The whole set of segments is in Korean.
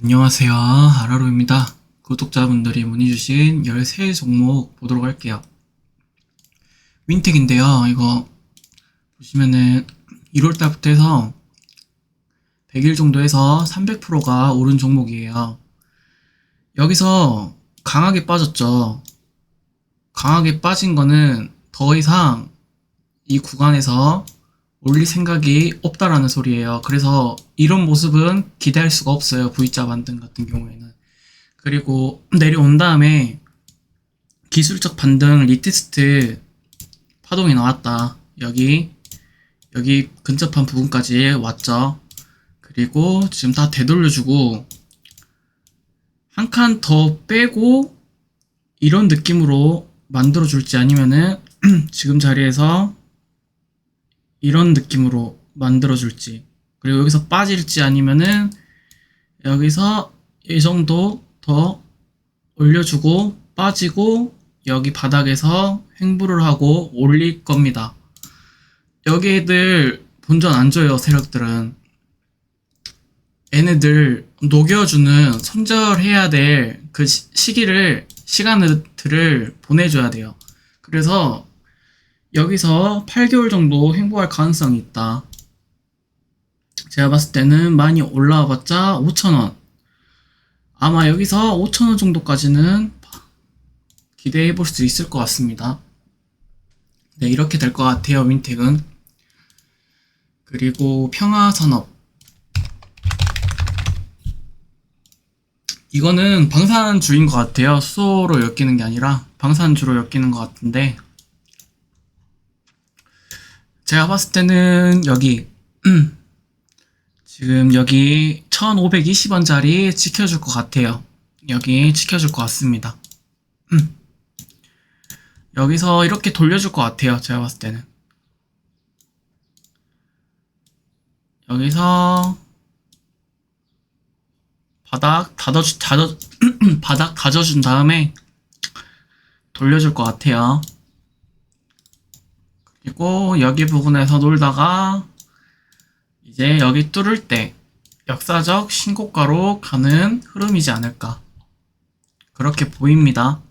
안녕하세요. 아라로입니다. 구독자분들이 문의주신 13 종목 보도록 할게요. 윈텍인데요. 이거 보시면은 1월달부터 해서 100일 정도 해서 300%가 오른 종목이에요. 여기서 강하게 빠졌죠. 강하게 빠진 거는 더 이상 이 구간에서 올릴 생각이 없다라는 소리예요. 그래서 이런 모습은 기대할 수가 없어요. V자 반등 같은 경우에는. 그리고 내려온 다음에 기술적 반등 리테스트 파동이 나왔다. 여기 여기 근접한 부분까지 왔죠. 그리고 지금 다 되돌려주고 한 칸 더 빼고 이런 느낌으로 만들어 줄지 아니면은 지금 자리에서 이런 느낌으로 만들어줄지 그리고 여기서 빠질지 아니면은 여기서 이 정도 더 올려주고 빠지고 여기 바닥에서 횡보를 하고 올릴 겁니다. 여기 애들 본전 안 줘요 세력들은 얘네들 녹여주는 손절해야 될 그 시기를 시간들을 보내줘야 돼요. 그래서 여기서 8개월 정도 행보할 가능성이 있다. 제가 봤을 때는 많이 올라와 봤자 5,000원. 아마 여기서 5,000원 정도까지는 기대해 볼 수 있을 것 같습니다. 네, 이렇게 될 것 같아요, 윈텍은. 그리고 평화산업. 이거는 방산주인 것 같아요. 수소로 엮이는 게 아니라 방산주로 엮이는 것 같은데. 제가 봤을 때는 여기 지금 여기 1520원짜리 지켜줄 것 같아요. 여기 지켜줄 것 같습니다. 여기서 이렇게 돌려줄 것 같아요. 제가 봤을 때는. 여기서 바닥 다져 다져 바닥 다져준 다음에 돌려줄 것 같아요. 그리고 여기 부분에서 놀다가 이제 여기 뚫을 때 역사적 신고가로 가는 흐름이지 않을까. 그렇게 보입니다.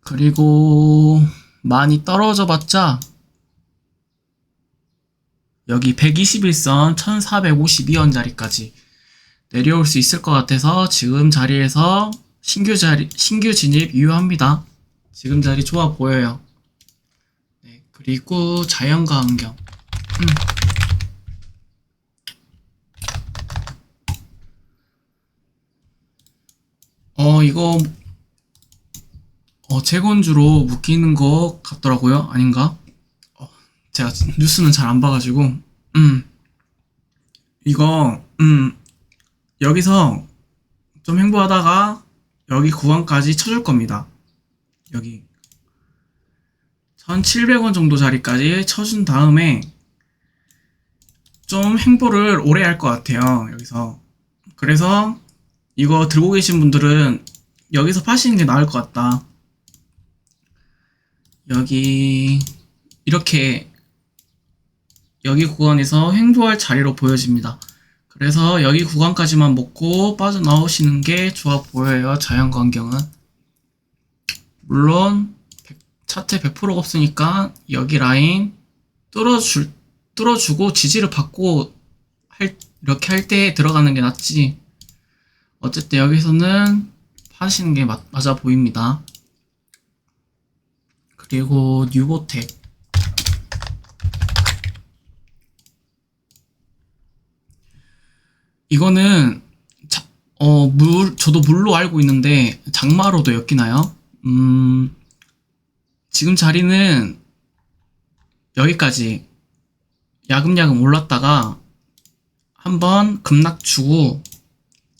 그리고 많이 떨어져 봤자 여기 121선 1452원짜리까지 내려올 수 있을 것 같아서 지금 자리에서 신규 자리 신규 진입 유효합니다. 지금 자리 좋아 보여요. 네, 그리고 자연과 환경. 음. 어, 이거, 어, 재건주로 묶이는 것 같더라고요. 아닌가? 어, 제가 뉴스는 잘 안 봐가지고, 음. 이거, 음, 여기서 좀 행보하다가 여기 구간까지 쳐줄 겁니다. 여기. 1,700원 정도 자리까지 쳐준 다음에 좀 행보를 오래 할 것 같아요. 여기서. 그래서 이거 들고 계신 분들은 여기서 파시는 게 나을 것 같다. 여기 이렇게 여기 구간에서 행보할 자리로 보여집니다. 그래서 여기 구간까지만 먹고 빠져나오시는 게 좋아 보여요. 자연 광경은. 물론 차트 100%가 없으니까 여기 라인 뚫어줄, 뚫어주고 지지를 받고 할, 이렇게 할 때 들어가는 게 낫지. 어쨌든 여기서는 파시는 게 맞, 맞아 보입니다. 그리고 뉴보텍. 이거는 자, 어, 물, 저도 물로 알고 있는데 장마로도 엮이나요? 음, 지금 자리는 여기까지 야금야금 올랐다가 한번 급락 주고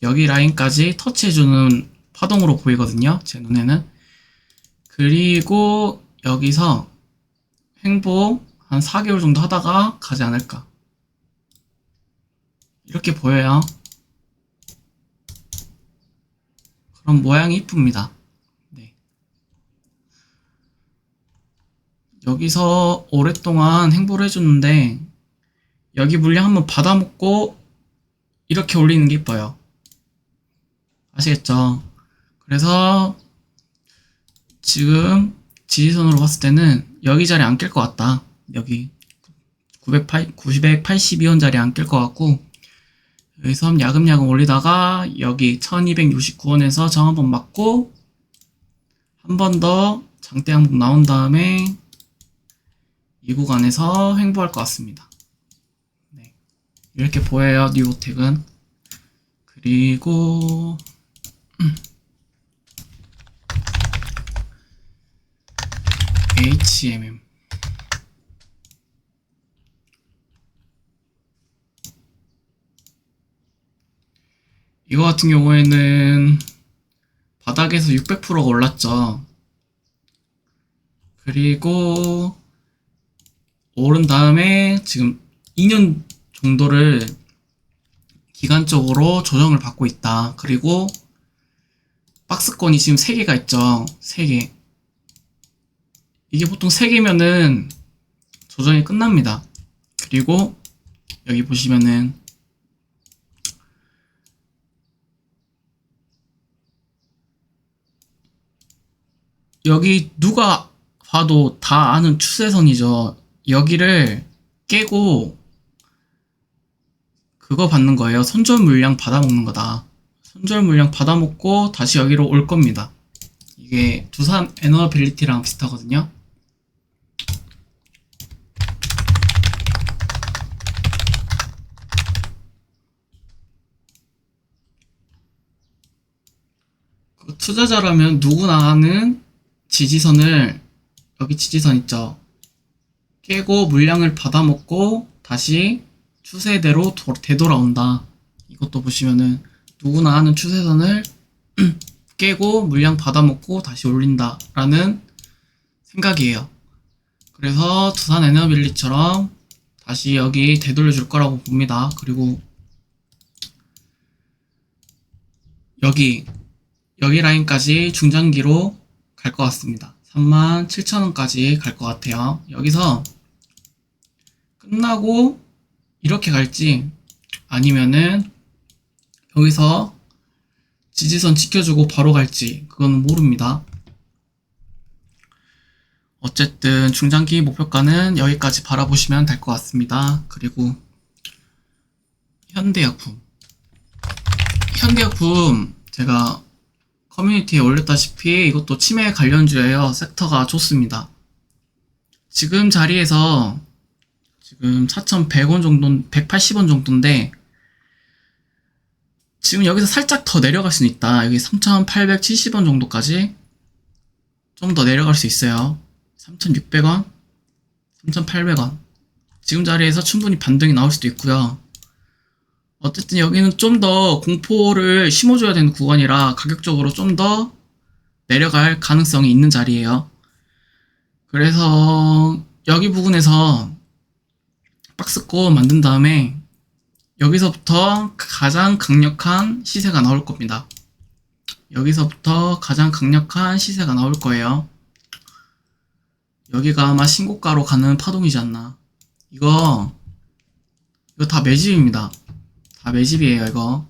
여기 라인까지 터치해주는 파동으로 보이거든요. 제 눈에는. 그리고 여기서 행보 한 4개월 정도 하다가 가지 않을까. 이렇게 보여요. 그럼 모양이 이쁩니다. 네. 여기서 오랫동안 행보를 해줬는데 여기 물량 한번 받아먹고 이렇게 올리는 게 이뻐요. 아시겠죠? 그래서 지금 지지선으로 봤을 때는 여기 자리 안 낄 것 같다. 여기 908, 982원 자리 안 낄 것 같고 여기서 야금야금 올리다가 여기 1269원에서 정 한번 맞고 한 번 더 장대 항목 나온 다음에 이 구간에서 횡보할 것 같습니다. 네. 이렇게 보여요, 뉴호텍은. 그리고 HMM 이거 같은 경우에는 바닥에서 600%가 올랐죠. 그리고 오른 다음에 지금 2년 정도를 기간적으로 조정을 받고 있다. 그리고 박스권이 지금 3개가 있죠. 3개. 이게 보통 3개면은 조정이 끝납니다. 그리고 여기 보시면은 여기 누가 봐도 다 아는 추세선이죠. 여기를 깨고 그거 받는 거예요. 손절 물량 받아먹는 거다. 손절 물량 받아먹고 다시 여기로 올 겁니다. 이게 두산 에너빌리티랑 비슷하거든요. 그 투자자라면 누구나 아는 지지선을 여기 지지선 있죠. 깨고 물량을 받아먹고 다시 추세대로 도- 되돌아온다. 이것도 보시면은 누구나 아는 추세선을 깨고 물량 받아먹고 다시 올린다라는 생각이에요. 그래서 두산 에너빌리처럼 다시 여기 되돌려 줄 거라고 봅니다. 그리고 여기 여기 라인까지 중장기로 갈 것 같습니다. 37,000원까지 갈 것 같아요. 여기서 끝나고 이렇게 갈지 아니면은 여기서 지지선 지켜주고 바로 갈지 그건 모릅니다. 어쨌든 중장기 목표가는 여기까지 바라보시면 될 것 같습니다. 그리고 현대약품 현대약품 제가 커뮤니티에 올렸다시피 이것도 치매 관련주예요. 섹터가 좋습니다. 지금 자리에서 지금 4,100원 정도, 180원 정도인데 지금 여기서 살짝 더 내려갈 수는 있다. 여기 3,870원 정도까지 좀 더 내려갈 수 있어요. 3,600원, 3,800원. 지금 자리에서 충분히 반등이 나올 수도 있고요. 어쨌든 여기는 좀 더 공포를 심어줘야 되는 구간이라 가격적으로 좀 더 내려갈 가능성이 있는 자리예요. 그래서 여기 부분에서 박스권 만든 다음에 여기서부터 가장 강력한 시세가 나올 겁니다. 여기서부터 가장 강력한 시세가 나올 거예요. 여기가 아마 신고가로 가는 파동이지 않나. 이거, 이거 다 매집입니다. 다 매집이에요, 이거.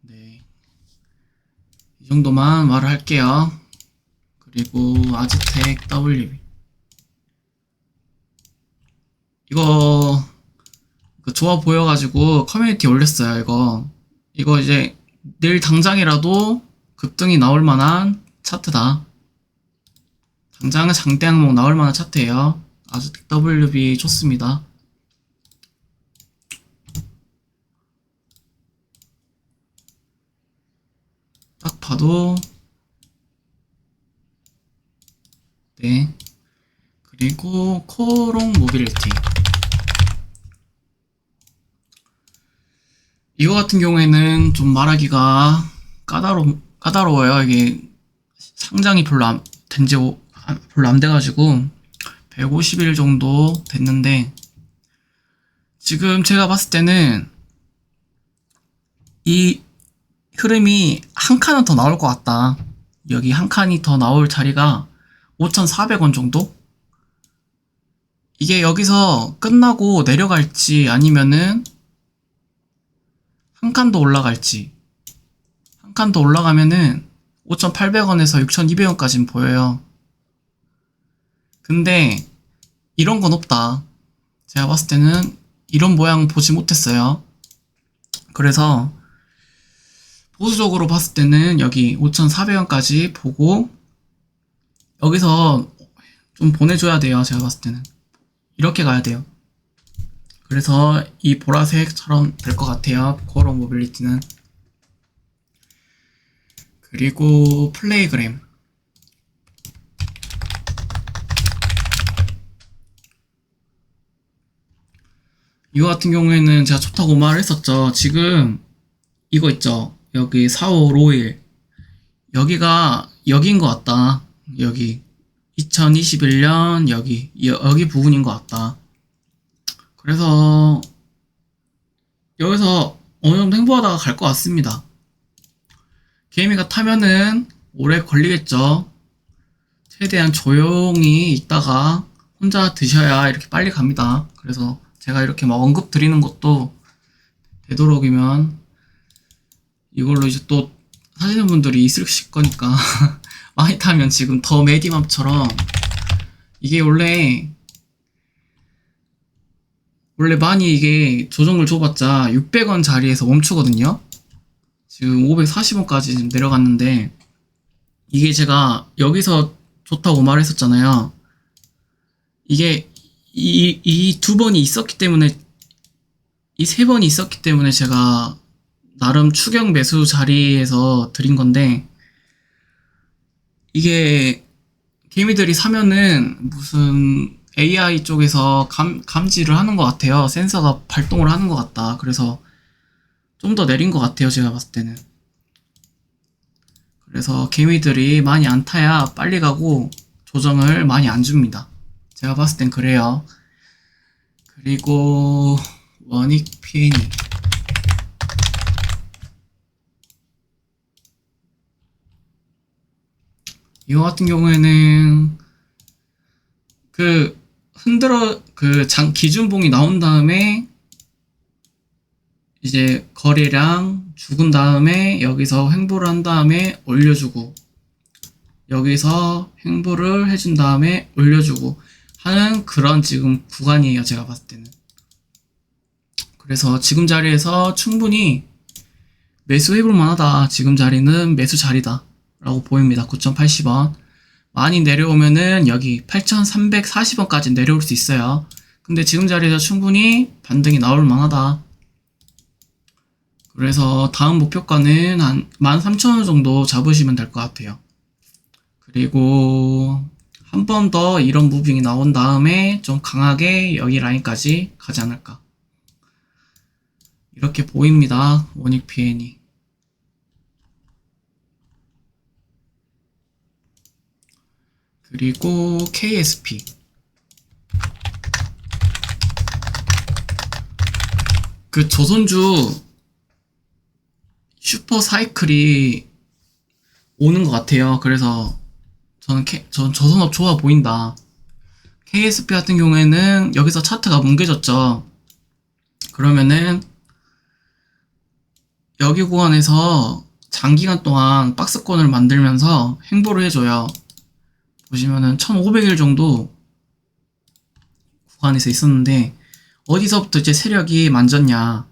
네. 이 정도만 말을 할게요. 그리고 아즈텍 WB. 이거, 그 좋아 보여가지고 커뮤니티 올렸어요, 이거. 이거 이제 내일 당장이라도 급등이 나올 만한 차트다. 당장은 장대 항목 나올 만한 차트예요. 아즈텍 WB 좋습니다. 딱 봐도 네. 그리고 코롱 모빌리티. 이거 같은 경우에는 좀 말하기가 까다로 까다로워요. 이게 상장이 별로 안, 된지 별로 안 돼가지고 150일 정도 됐는데 지금 제가 봤을 때는 이 흐름이 한 칸은 더 나올 것 같다. 여기 한 칸이 더 나올 자리가 5,400원 정도? 이게 여기서 끝나고 내려갈지 아니면은 한 칸 더 올라갈지 한 칸 더 올라가면은 5,800원에서 6,200원까지는 보여요. 근데 이런 건 없다. 제가 봤을 때는 이런 모양 보지 못했어요. 그래서 보수적으로 봤을 때는 여기 5,400원까지 보고 여기서 좀 보내줘야 돼요. 제가 봤을 때는 이렇게 가야 돼요. 그래서 이 보라색처럼 될 것 같아요. 코어 모빌리티는 그리고 플레이그램 이거 같은 경우에는 제가 좋다고 말을 했었죠. 지금 이거 있죠. 여기 4, 5, 5일 여기가 여기인 것 같다. 여기 2021년 여기 여, 여기 부분인 것 같다. 그래서 여기서 어느 정도 행보하다가 갈 것 같습니다. 게이미가 타면은 오래 걸리겠죠. 최대한 조용히 있다가 혼자 드셔야 이렇게 빨리 갑니다. 그래서 제가 이렇게 막 언급 드리는 것도 되도록이면 이걸로 이제 또 사시는 분들이 있으실 거니까 많이 타면 지금 더 메디맘처럼 이게 원래 원래 많이 이게 조정을 줘봤자 600원 자리에서 멈추거든요. 지금 540원까지 내려갔는데 이게 제가 여기서 좋다고 말했었잖아요. 이게 이 이 두 번이 있었기 때문에 이 세 번이 있었기 때문에 제가 나름 추경 매수 자리에서 드린 건데 이게 개미들이 사면은 무슨 AI 쪽에서 감, 감지를 하는 것 같아요. 센서가 발동을 하는 것 같다. 그래서 좀 더 내린 것 같아요. 제가 봤을 때는. 그래서 개미들이 많이 안 타야 빨리 가고 조정을 많이 안 줍니다. 제가 봤을 땐 그래요. 그리고 원익 피니 이거 같은 경우에는 그 흔들어 그 장 기준봉이 나온 다음에 이제 거래량 죽은 다음에 여기서 횡보를 한 다음에 올려주고 여기서 횡보를 해준 다음에 올려주고 하는 그런 지금 구간이에요 제가 봤을 때는. 그래서 지금 자리에서 충분히 매수 해볼 만하다. 지금 자리는 매수 자리다 라고 보입니다 9,080원 많이 내려오면은 여기 8,340원까지 내려올 수 있어요. 근데 지금 자리에서 충분히 반등이 나올 만하다. 그래서 다음 목표가는 한 13,000원 정도 잡으시면 될 것 같아요. 그리고 한 번 더 이런 무빙이 나온 다음에 좀 강하게 여기 라인까지 가지 않을까. 이렇게 보입니다. 원익 PN이. 그리고 KSP. 그 조선주 슈퍼 사이클이 오는 것 같아요. 그래서 저는 K, 전 조선업 좋아 보인다. KSP 같은 경우에는 여기서 차트가 뭉개졌죠. 그러면은 여기 구간에서 장기간 동안 박스권을 만들면서 행보를 해줘요. 보시면은 1500일 정도 구간에서 있었는데 어디서부터 이제 세력이 만졌냐.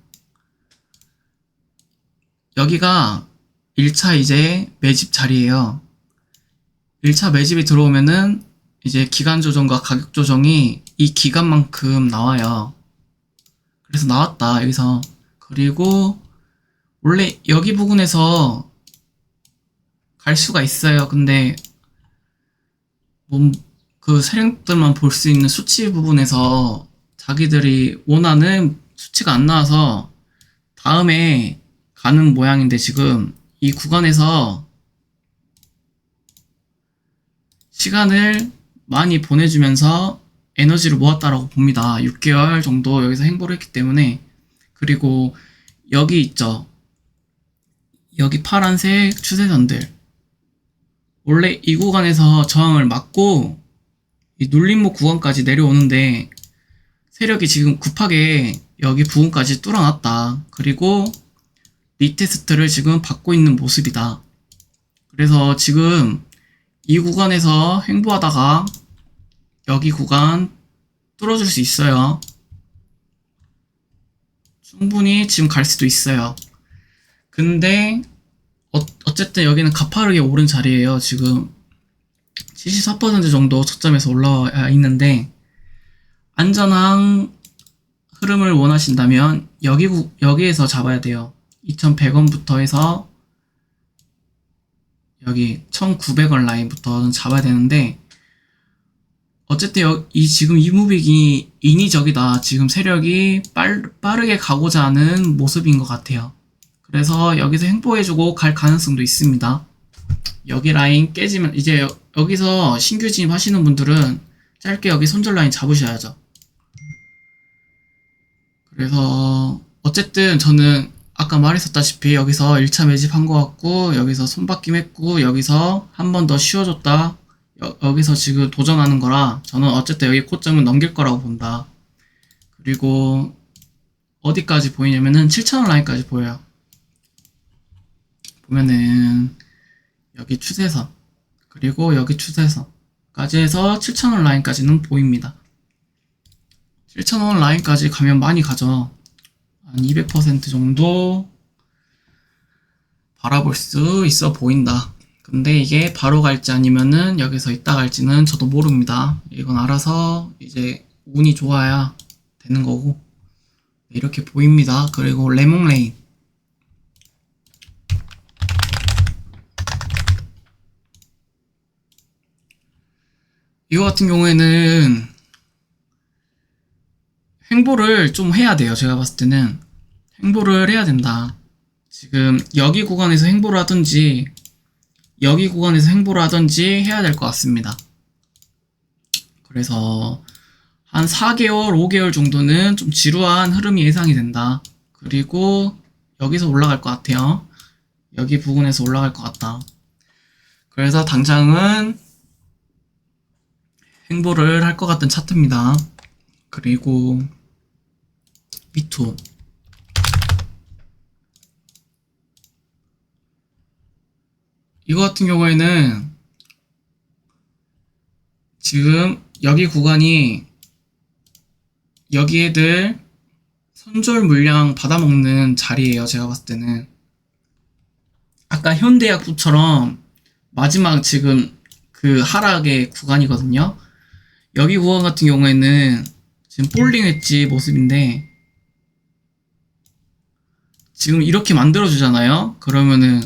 여기가 1차 이제 매집 자리예요. 1차 매집이 들어오면은 이제 기간 조정과 가격 조정이 이 기간만큼 나와요. 그래서 나왔다 여기서. 그리고 원래 여기 부분에서 갈 수가 있어요. 근데 그 세력들만 볼 수 있는 수치 부분에서 자기들이 원하는 수치가 안 나와서 다음에 가는 모양인데 지금 이 구간에서 시간을 많이 보내주면서 에너지를 모았다라고 봅니다. 6개월 정도 여기서 행보를 했기 때문에 그리고 여기 있죠. 여기 파란색 추세선들 원래 이 구간에서 저항을 막고 이 눌림목 구간까지 내려오는데 세력이 지금 급하게 여기 부분까지 뚫어놨다. 그리고 리테스트를 지금 받고 있는 모습이다. 그래서 지금 이 구간에서 횡보하다가 여기 구간 뚫어줄 수 있어요. 충분히 지금 갈 수도 있어요. 근데 어, 어쨌든 여기는 가파르게 오른 자리예요. 지금 74% 정도 저점에서 올라와 있는데 안전한 흐름을 원하신다면 여기 구- 여기에서 잡아야 돼요. 2,100원부터 해서 여기 1,900원 라인부터 잡아야 되는데 어쨌든 여- 이 지금 이 무빅이 인위적이다. 지금 세력이 빨, 빠르게 가고자 하는 모습인 것 같아요. 그래서 여기서 횡보해주고 갈 가능성도 있습니다. 여기 라인 깨지면 이제 여, 여기서 신규 진입하시는 분들은 짧게 여기 손절 라인 잡으셔야죠. 그래서 어쨌든 저는 아까 말했었다시피 여기서 1차 매집한 것 같고 여기서 손바뀜 했고 여기서 한 번 더 쉬어줬다 여, 여기서 지금 도전하는 거라 저는 어쨌든 여기 고점은 넘길 거라고 본다 그리고 어디까지 보이냐면은 7,000원 라인까지 보여요 보면은 여기 추세선 그리고 여기 추세선까지 해서 7,000원 라인까지는 보입니다 7,000원 라인까지 가면 많이 가죠 한 200% 정도 바라볼 수 있어 보인다. 근데 이게 바로 갈지 아니면은 여기서 있다 갈지는 저도 모릅니다. 이건 알아서 이제 운이 좋아야 되는 거고 이렇게 보입니다. 그리고 레몽레인 이거 같은 경우에는 행보를 좀 해야 돼요. 제가 봤을 때는 행보를 해야 된다. 지금 여기 구간에서 행보를 하든지 여기 구간에서 행보를 하든지 해야 될 것 같습니다. 그래서 한 4개월, 5개월 정도는 좀 지루한 흐름이 예상이 된다. 그리고 여기서 올라갈 것 같아요. 여기 부근에서 올라갈 것 같다. 그래서 당장은 행보를 할 것 같은 차트입니다. 그리고 미투. 이거 같은 경우에는 지금 여기 구간이 여기 애들 선절 물량 받아먹는 자리예요 제가 봤을 때는. 아까 현대약국처럼 마지막 지금 그 하락의 구간이거든요 여기 구간 같은 경우에는 지금 볼링 엣지 모습인데 지금 이렇게 만들어주잖아요. 그러면은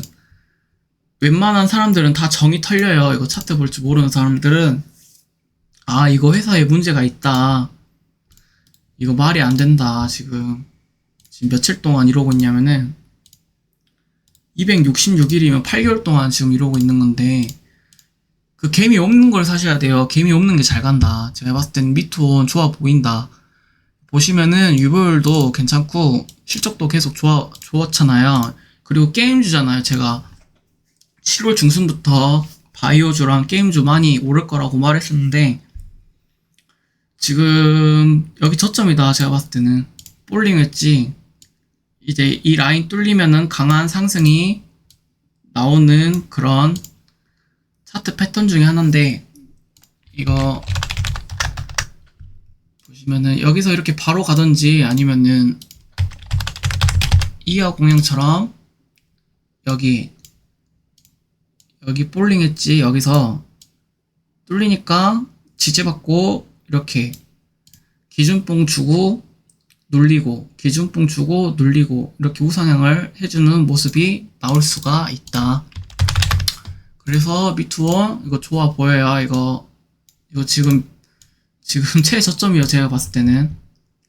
웬만한 사람들은 다 정이 털려요. 이거 차트 볼 줄 모르는 사람들은 아 이거 회사에 문제가 있다. 이거 말이 안 된다. 지금 지금 며칠 동안 이러고 있냐면은 266일이면 8개월 동안 지금 이러고 있는 건데 그 개미 없는 걸 사셔야 돼요. 개미 없는 게 잘 간다. 제가 봤을 땐 미투온 좋아 보인다. 보시면은 유보율도 괜찮고 실적도 계속 좋아 좋았잖아요. 그리고 게임주잖아요. 제가 7월 중순부터 바이오주랑 게임주 많이 오를 거라고 말했었는데 지금 여기 저점이다. 제가 봤을 때는 볼링 했지. 이제 이 라인 뚫리면은 강한 상승이 나오는 그런 차트 패턴 중에 하나인데 이거 보시면은 여기서 이렇게 바로 가든지 아니면은 이하 공룡처럼 여기 여기 볼링 했지 여기서 뚫리니까 지지받고 이렇게 기준뽕 주고 눌리고 기준뽕 주고 눌리고 이렇게 우상향을 해주는 모습이 나올 수가 있다. 그래서 미투원 이거 좋아 보여요. 이거 이거 지금 지금 최저점이요. 제가 봤을 때는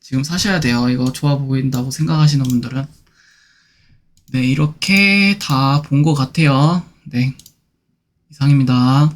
지금 사셔야 돼요. 이거 좋아 보인다고 생각하시는 분들은 네 이렇게 다 본 것 같아요. 네 이상입니다.